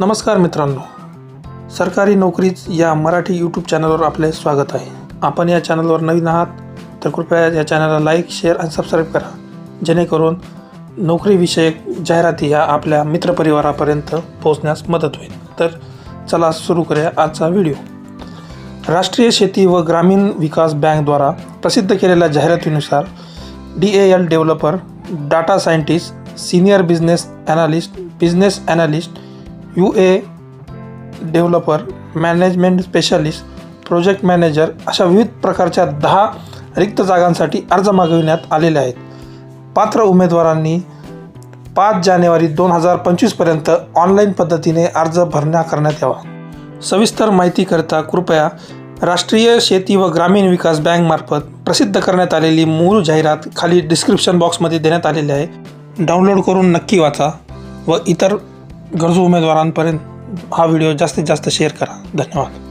नमस्कार मित्रांनो. सरकारी नोकरीच या मराठी यूट्यूब चॅनलवर आपले स्वागत आहे. आपण या चॅनलवर नवीन आहात तर कृपया या चॅनलला लाईक शेअर आणि सबस्क्राईब करा. जेणेकरून नोकरीविषयक जाहिराती ह्या आपल्या मित्रपरिवारापर्यंत पोहोचण्यास मदत होईल. तर चला सुरू करूया आजचा व्हिडिओ राष्ट्रीय शेती व ग्रामीण विकास बँकद्वारा प्रसिद्ध केलेल्या जाहिरातीनुसार D A L developer data scientist senior business analyst business analyst U A developer management specialist project manager अशा विविध प्रकारच्या दहा रिक्त जागांसाठी अर्ज मागविण्यात आलेले आहेत. पात्र उमेदवारांनी पाच जानेवारी दोन हजार पंचवीसपर्यंत ऑनलाईन पद्धतीने अर्ज भरण्या करण्यात यावा. सविस्तर माहितीकरता कृपया राष्ट्रीय शेती व ग्रामीण विकास बँकमार्फत प्रसिद्ध करण्यात आलेली मूळ जाहिरात खाली डिस्क्रिप्शन बॉक्समध्ये देण्यात आलेली आहे. डाउनलोड करून नक्की वाचा व इतर गरजू उमेदवारांपर्यंत हा व्हिडिओ जास्तीत जास्त शेअर करा. धन्यवाद.